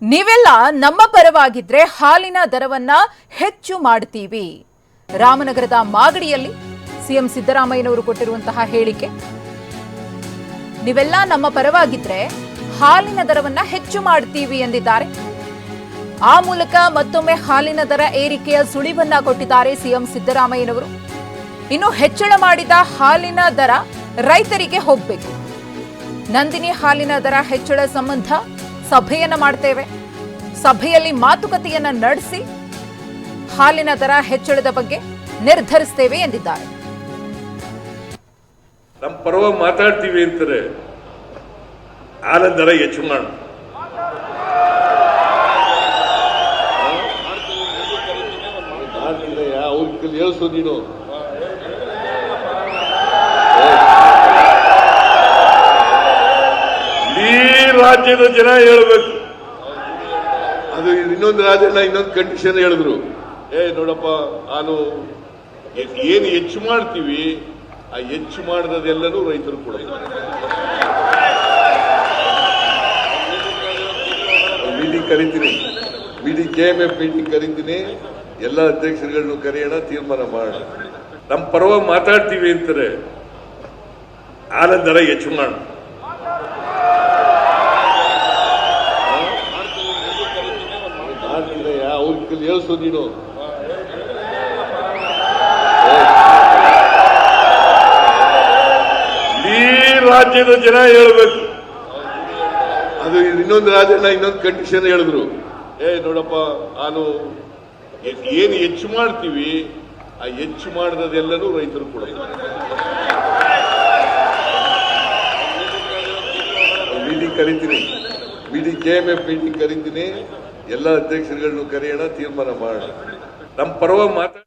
ನೀವೆಲ್ಲ ನಮ್ಮ ಪರವಾಗಿದ್ರೆ ಹಾಲಿನ ದರವನ್ನ ಹೆಚ್ಚು ಮಾಡ್ತೀವಿ. ರಾಮನಗರದ ಮಾಗಡಿಯಲ್ಲಿ ಸಿಎಂ ಸಿದ್ದರಾಮಯ್ಯನವರು ಕೊಟ್ಟಿರುವಂತಹ ಹೇಳಿಕೆ. ನೀವೆಲ್ಲ ನಮ್ಮ ಪರವಾಗಿದ್ರೆ ಹಾಲಿನ ದರವನ್ನ ಹೆಚ್ಚು ಮಾಡ್ತೀವಿ ಎಂದಿದ್ದಾರೆ. ಆ ಮೂಲಕ ಮತ್ತೊಮ್ಮೆ ಹಾಲಿನ ದರ ಏರಿಕೆಯ ಸುಳಿವನ್ನ ಕೊಟ್ಟಿದ್ದಾರೆ ಸಿಎಂ ಸಿದ್ದರಾಮಯ್ಯನವರು. ಇನ್ನು ಹೆಚ್ಚಳ ಮಾಡಿದ ಹಾಲಿನ ದರ ರೈತರಿಗೆ ಹೋಗಬೇಕು. ನಂದಿನಿ ಹಾಲಿನ ದರ ಹೆಚ್ಚಳ ಸಂಬಂಧ ಸಭೆಯನ್ನ ಮಾಡ್ತೇವೆ. ಸಭೆಯಲ್ಲಿ ಮಾತುಕತೆಯನ್ನ ನಡೆಸಿ ಹಾಲಿನ ದರ ಹೆಚ್ಚಳದ ಬಗ್ಗೆ ನಿರ್ಧರಿಸ್ತೇವೆ ಎಂದಿದ್ದಾರೆ. ನಮ್ಮ ಪರವಾಗಿ ಮಾತಾಡ್ತೀವಿ ಅಂತಾರೆ ಹಾಲಿನ ದರ ಹೆಚ್ಚು ಮಾಡು. ಅವ್ರ ರಾಜ್ಯದ ಜನ ಹೇಳ್ಬೇಕು. ಅದು ಇನ್ನೊಂದು ರಾಜ್ಯನ ಇನ್ನೊಂದು ಕಂಡೀಷನ್ ಹೇಳಿದ್ರು. ಏ, ನೋಡಪ್ಪ, ನಾನು ಏನು ಹೆಚ್ಚು ಮಾಡ್ತೀವಿ, ಆ ಹೆಚ್ಚು ಮಾಡಿದೆಲ್ಲನೂ ರೈತರು ಕೂಡ. ಮೀಟಿಂಗ್ ಕರಿತೀನಿ. Meeting K M F meeting ಕರಿತೀನಿ. ಎಲ್ಲ ಅಧ್ಯಕ್ಷರುಗಳನ್ನು ಕರೆಯೋಣ, ತೀರ್ಮಾನ ಮಾಡೋಣ. ನಮ್ಮ ಪರವಾಗಿ ಮಾತಾಡ್ತೀವಿ ಅಂತಾರೆ. ಆನಂದರ ಹೆಚ್ಚು ಹೆಚ್ಚು ಮಾಡು ಅವ್ರ ಕೈಲಿ ಹೇಳ್ಸು ನೀನು. ಈ ರಾಜ್ಯದ ಜನ ಹೇಳ್ಬೇಕು. ಅದು ಇನ್ನೊಂದು ರಾಜ್ಯನ ಇನ್ನೊಂದು ಕಂಡೀಷನ್ ಹೇಳಿದ್ರು. ಏ ನೋಡಪ್ಪ ನಾನು ಏನು ಹೆಚ್ಚು ಮಾಡ್ತೀವಿ ಆ ಹೆಚ್ಚು ಮಾಡಿದೆಲ್ಲನೂ ರೈತರು ಕೂಡ ಮೀಟಿಂಗ್ ಕರಿತೀನಿ. Meeting K M F meeting ಕರಿತೀನಿ. ಎಲ್ಲ ಅಧ್ಯಕ್ಷರುಗಳನ್ನು ಕರೆಯೋಣ ತೀರ್ಮಾನ ಮಾಡೋಣ. ನಮ್ಮ ಪರವಾಗಿ ಮಾತಾಡ